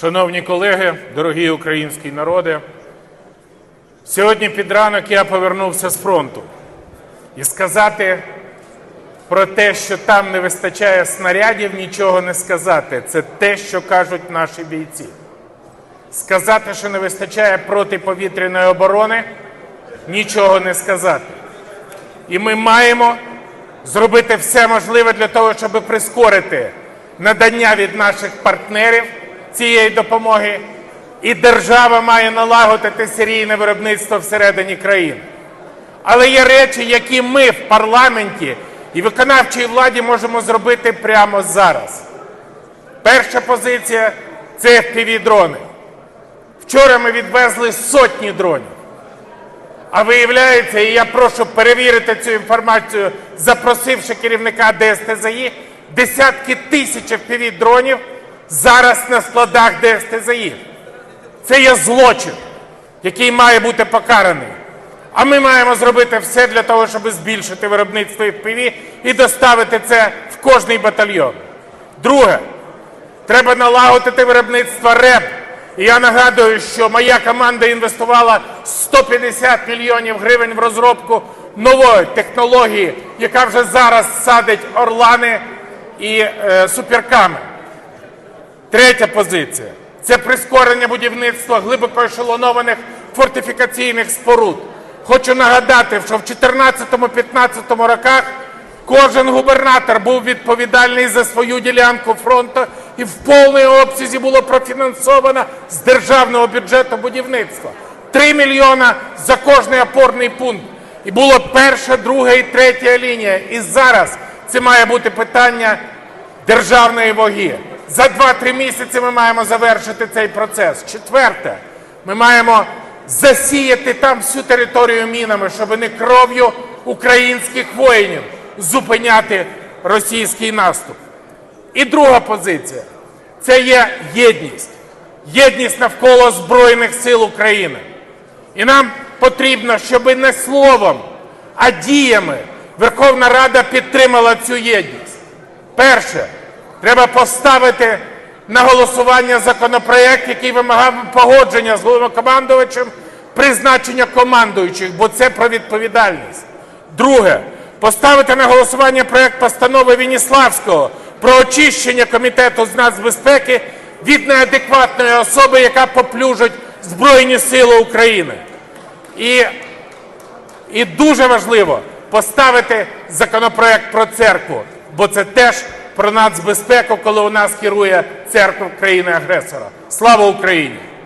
Шановні колеги, дорогі українські народи, сьогодні під ранок я повернувся з фронту і сказати про те, що там не вистачає снарядів, нічого не сказати. Це те, що кажуть наші бійці. Сказати, що не вистачає протиповітряної оборони, нічого не сказати. І ми маємо зробити все можливе для того, щоб прискорити надання від наших партнерів цієї допомоги, і держава має налагодити серійне виробництво всередині країни. Але є речі, які ми в парламенті і виконавчій владі можемо зробити прямо зараз. Перша позиція це FPV-дрони. Вчора ми відвезли сотні дронів. А виявляється, і я прошу перевірити цю інформацію, запросивши керівника ДСТЗІ, десятки тисяч FPV-дронів зараз на складах ДСТЗІ. Це є злочин, який має бути покараний. А ми маємо зробити все для того, щоб збільшити виробництво FPV і доставити це в кожний батальйон. Друге, треба налагодити виробництво РЕБ. І я нагадую, що моя команда інвестувала 150 мільйонів гривень в розробку нової технології, яка вже зараз садить орлани і е, суперками. Третя позиція це прискорення будівництва глибоко ешелонованих фортифікаційних споруд. Хочу нагадати, що в 2014-2015 роках кожен губернатор був відповідальний за свою ділянку фронту і в повній обсязі було профінансовано з державного бюджету будівництва. 3 мільйона за кожний опорний пункт. І було перша, друга і третя лінія. І зараз це має бути питання державної ваги. За 2-3 місяці ми маємо завершити цей процес. Четверте, ми маємо засіяти там всю територію мінами, щоб не кров'ю українських воїнів зупиняти російський наступ. І друга позиція це є єдність. Єдність навколо Збройних сил України. І нам потрібно, щоб не словом, а діями Верховна Рада підтримала цю єдність. Перше, треба поставити на голосування законопроект, який вимагав погодження з головнокомандувачем призначення командуючих, бо це про відповідальність. Друге, поставити на голосування проект постанови Веніславського про очищення комітету з нацбезпеки від неадекватної особи, яка поплюжить Збройні Сили України. І, і дуже важливо поставити законопроект про церкву, бо це теж про нацбезпеку, коли у нас керує церква країни-агресора. Слава Україні!